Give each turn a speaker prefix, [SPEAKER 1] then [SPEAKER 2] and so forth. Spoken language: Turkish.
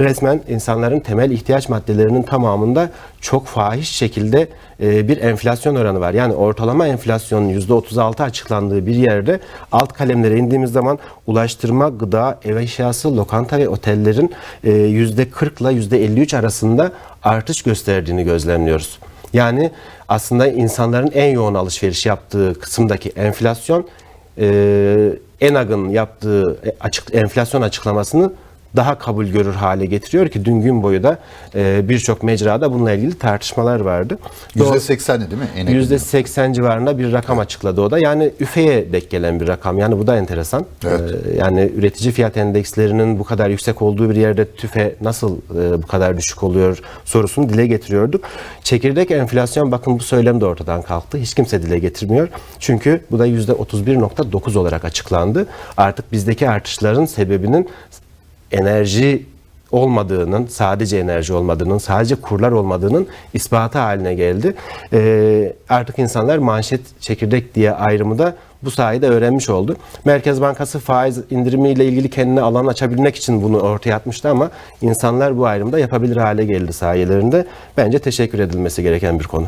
[SPEAKER 1] resmen insanların temel ihtiyaç maddelerinin tamamında çok fahiş şekilde e, bir enflasyon oranı var. Yani ortalama enflasyonun %36 açıklandığı bir yerde alt kalemlere indiğimiz zaman ulaştırma, gıda, ev eşyası, lokanta ve otellerin e, %40 ile %53 arasında artış gösterdiğini gözlemliyoruz. Yani aslında insanların en yoğun alışveriş yaptığı kısımdaki enflasyon e, ENAG'ın yaptığı e, açık, enflasyon açıklamasını daha kabul görür hale getiriyor ki dün gün boyu da e, birçok mecrada bununla ilgili tartışmalar vardı. Doğru-
[SPEAKER 2] %80'i değil mi? En yakın.
[SPEAKER 1] %80 civarında bir rakam açıkladı o da. Yani üfeye denk gelen bir rakam. Yani bu da enteresan.
[SPEAKER 2] Evet.
[SPEAKER 1] Ee, yani üretici fiyat endekslerinin bu kadar yüksek olduğu bir yerde tüfe nasıl e, bu kadar düşük oluyor sorusunu dile getiriyorduk. Çekirdek enflasyon bakın bu söylem de ortadan kalktı. Hiç kimse dile getirmiyor. Çünkü bu da %31.9 olarak açıklandı. Artık bizdeki artışların sebebinin enerji olmadığının, sadece enerji olmadığının, sadece kurlar olmadığının ispatı haline geldi. Ee, artık insanlar manşet çekirdek diye ayrımı da bu sayede öğrenmiş oldu. Merkez Bankası faiz indirimiyle ilgili kendine alan açabilmek için bunu ortaya atmıştı ama insanlar bu ayrımda yapabilir hale geldi sayelerinde. Bence teşekkür edilmesi gereken bir konu.